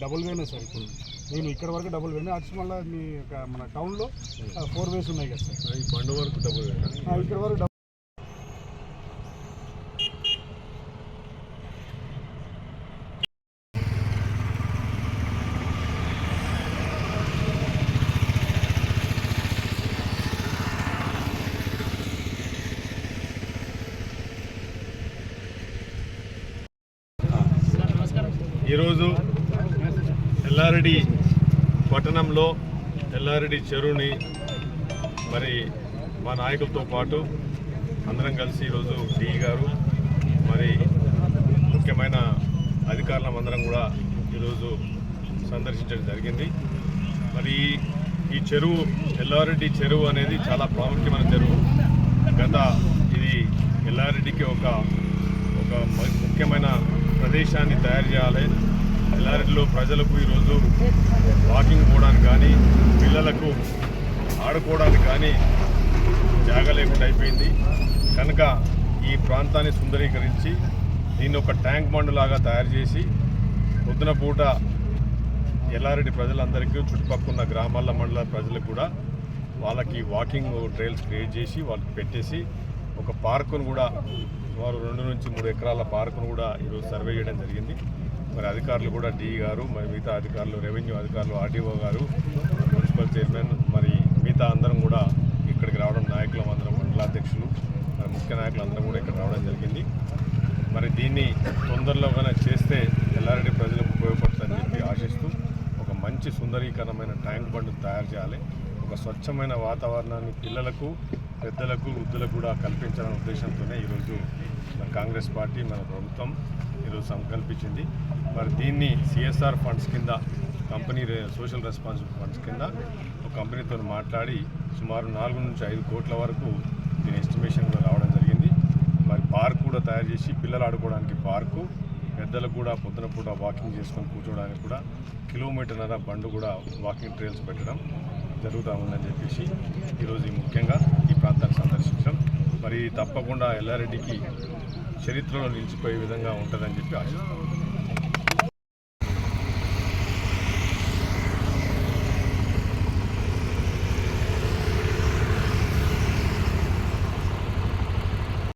Double వేనే sir ఇప్పుడు. నేను ఇక్కడ వరకు డబుల్ వేనే. అటు మళ్ళీ మీ మన టౌన్లో ఫోర్ వేస్ ఉన్నాయి కదా సార్. ఈ బండ వరకు డబ్బులు ఆ, ఇక్కడ వరకు డబుల్ ఈరోజు ఎల్లారెడ్డి పట్టణంలో ఎల్లారెడ్డి చెరువుని మరి మా నాయకులతో పాటు అందరం కలిసి ఈరోజు డిఈ గారు మరి ముఖ్యమైన అధికారులం అందరం కూడా ఈరోజు సందర్శించడం జరిగింది. మరి ఈ- చెరువు ఎల్లారెడ్డి చెరువు అనేది చాలా ప్రాముఖ్యమైన చెరువు. గత ఇది ఎల్లారెడ్డికి ఒక ఒక ముఖ్యమైన ప్రదేశాన్ని తయారు చేయాలి. ఎల్లారెడ్డిలో ప్రజలకు ఈరోజు వాకింగ్ పోవడానికి కానీ పిల్లలకు ఆడుకోవడానికి కానీ జాగా లేకుండా అయిపోయింది. కనుక ఈ ప్రాంతాన్ని సుందరీకరించి దీన్ని ఒక ట్యాంక్ బండ్ లాగా తయారు చేసి పొద్దున పూట ఎల్లారెడ్డి ప్రజలందరికీ చుట్టుపక్కల ఉన్న గ్రామాల మండల ప్రజలకు కూడా వాళ్ళకి వాకింగ్ ట్రైల్స్ క్రియేట్ చేసి వాళ్ళకి పెట్టేసి ఒక పార్కును కూడా వారు రెండు నుంచి మూడు ఎకరాల పార్కును కూడా ఈరోజు సర్వే చేయడం జరిగింది. మరి అధికారులు కూడా డి గారు మరి మిగతా అధికారులు రెవెన్యూ అధికారులు ఆర్డీఓ గారు మున్సిపల్ చైర్మన్ మరి మిగతా అందరం కూడా ఇక్కడికి రావడం నాయకులు అందరం మండలాధ్యక్షులు మరి ముఖ్య నాయకులు అందరం కూడా ఇక్కడ రావడం జరిగింది. మరి దీన్ని తొందరలోగానే చేస్తే ఎల్లారెడ్డి ప్రజలకు ఉపయోగపడుతుందని చెప్పి ఆశిస్తూ ఒక మంచి సుందరీకరణమైన ట్యాంక్ బండ్ తయారు చేయాలి. ఒక స్వచ్ఛమైన వాతావరణాన్ని పిల్లలకు పెద్దలకు వృద్ధులకు కూడా కల్పించాలనే ఉద్దేశంతోనే ఈరోజు మన కాంగ్రెస్ పార్టీ మన ప్రభుత్వం ఈరోజు సంకల్పించింది. మరి దీన్ని సిఎస్ఆర్ ఫండ్స్ కింద కంపెనీ సోషల్ రెస్పాన్సిబుల్ ఫండ్స్ కింద ఒక కంపెనీతో మాట్లాడి సుమారు నాలుగు నుంచి ఐదు కోట్ల వరకు దీని ఎస్టిమేషన్ కూడా రావడం జరిగింది. మరి పార్క్ కూడా తయారు చేసి పిల్లలు ఆడుకోవడానికి పార్కు పెద్దలకు కూడా పొద్దున పూట వాకింగ్ చేసుకొని కూర్చోవడానికి కూడా కిలోమీటర్న్నర బండు కూడా వాకింగ్ ట్రైల్స్ పెట్టడం జరుగుతూ ఉందని చెప్పేసి ఈరోజు ముఖ్యంగా ఈ ప్రాంతాన్ని సందర్శించడం మరి తప్పకుండా ఎల్లారెడ్డికి చరిత్రలో నిలిచిపోయే విధంగా ఉంటుందని చెప్పి ఆశిస్తాం